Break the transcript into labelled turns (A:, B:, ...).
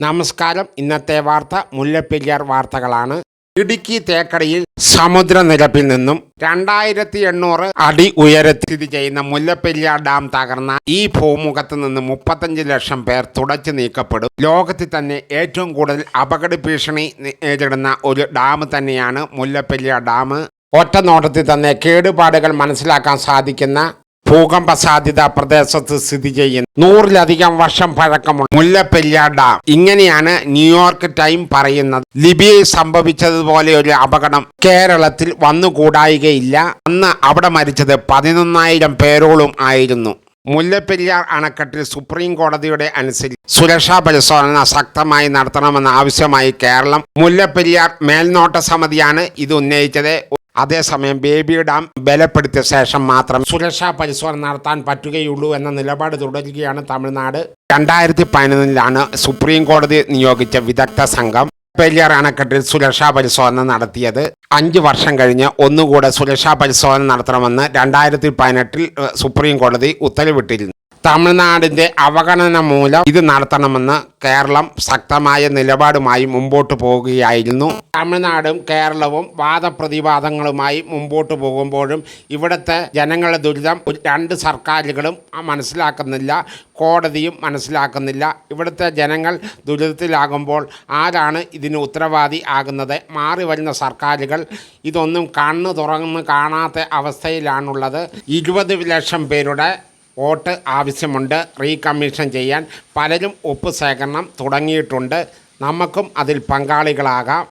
A: നമസ്കാരം. ഇന്നത്തെ വാർത്ത മുല്ലപ്പെരിയാർ വാർത്തകളാണ്. ഇടുക്കി തേക്കടിയിൽ സമുദ്രനിരപ്പിൽ നിന്നും രണ്ടായിരത്തി എണ്ണൂറ് അടി ഉയരത്തിൽ സ്ഥിതി ചെയ്യുന്ന മുല്ലപ്പെരിയാർ ഡാം തകർന്ന ഈ ഭൂമുഖത്ത് നിന്ന് മുപ്പത്തഞ്ച് ലക്ഷം പേർ തുടച്ചു നീക്കപ്പെടും. ലോകത്തിൽ തന്നെ ഏറ്റവും കൂടുതൽ അപകട ഭീഷണി നേരിടുന്ന ഒരു ഡാം തന്നെയാണ് മുല്ലപ്പെരിയാർ ഡാം. ഒറ്റ നോട്ടത്തിൽ തന്നെ കേടുപാടുകൾ മനസ്സിലാക്കാൻ സാധിക്കുന്ന ഭൂകമ്പ സാധ്യത പ്രദേശത്ത് സ്ഥിതി ചെയ്യുന്നു. നൂറിലധികം വർഷം പഴക്കമുള്ള മുല്ലപ്പെരിയാർ ഡാം. ഇങ്ങനെയാണ് ന്യൂയോർക്ക് ടൈം പറയുന്നത്. ലിബിയയിൽ സംഭവിച്ചതുപോലെ ഒരു അപകടം കേരളത്തിൽ വന്നുകൂടായികയില്ല. അന്ന് അവിടെ മരിച്ചത് പതിനൊന്നായിരം പേരോളം ആയിരുന്നു. മുല്ലപ്പെരിയാർ അണക്കെട്ടിൽ സുപ്രീം കോടതിയുടെ അനുസരിച്ച് സുരക്ഷാ പരിശോധന ശക്തമായി നടത്തണമെന്ന ആവശ്യമായി കേരളം മുല്ലപ്പെരിയാർ മേൽനോട്ട സമിതിയാണ് ഇത് ഉന്നയിച്ചത്. അതേസമയം ബേബി ഡാം ബലപ്പെടുത്തിയ ശേഷം മാത്രം സുരക്ഷാ പരിശോധന നടത്താൻ പറ്റുകയുള്ളൂ എന്ന നിലപാട് തുടരുകയാണ് തമിഴ്നാട്. രണ്ടായിരത്തി പതിനൊന്നിലാണ് സുപ്രീം കോടതി നിയോഗിച്ച വിദഗ്ധ സംഘം പെരിയാർ അണക്കെട്ടിൽ സുരക്ഷാ പരിശോധന നടത്തിയത്. അഞ്ച് വർഷം കഴിഞ്ഞ് ഒന്നുകൂടെ സുരക്ഷാ പരിശോധന നടത്തണമെന്ന് രണ്ടായിരത്തി പതിനെട്ടിൽ സുപ്രീം കോടതി ഉത്തരവിട്ടിരുന്നു. തമിഴ്നാടിന്റെ അവഗണന മൂലം ഇത് നടത്തണമെന്ന് കേരളം ശക്തമായ നിലപാടുമായി മുമ്പോട്ട് പോവുകയായിരുന്നു. തമിഴ്നാടും കേരളവും വാദപ്രതിവാദങ്ങളുമായി മുമ്പോട്ട് പോകുമ്പോഴും ഇവിടുത്തെ ജനങ്ങളുടെ ദുരിതം രണ്ട് സർക്കാരുകളും മനസ്സിലാക്കുന്നില്ല കോടതിയും മനസ്സിലാക്കുന്നില്ല. ഇവിടുത്തെ ജനങ്ങൾ ദുരിതത്തിലാകുമ്പോൾ ആരാണ് ഇതിന് ഉത്തരവാദി ആകുന്നത്? മാറി വരുന്ന സർക്കാരുകൾ ഇതൊന്നും കണ്ണ് തുറന്ന് കാണാത്ത അവസ്ഥയിലാണുള്ളത്. ഇരുപത് ലക്ഷം പേരുടെ വോട്ട് ആവശ്യമുണ്ട് റീകമ്മീഷൻ ചെയ്യാൻ പലരും ഒപ്പ് ശേഖരണം തുടങ്ങിയിട്ടുണ്ട്. നമുക്കും അതിൽ പങ്കാളികളാകാം.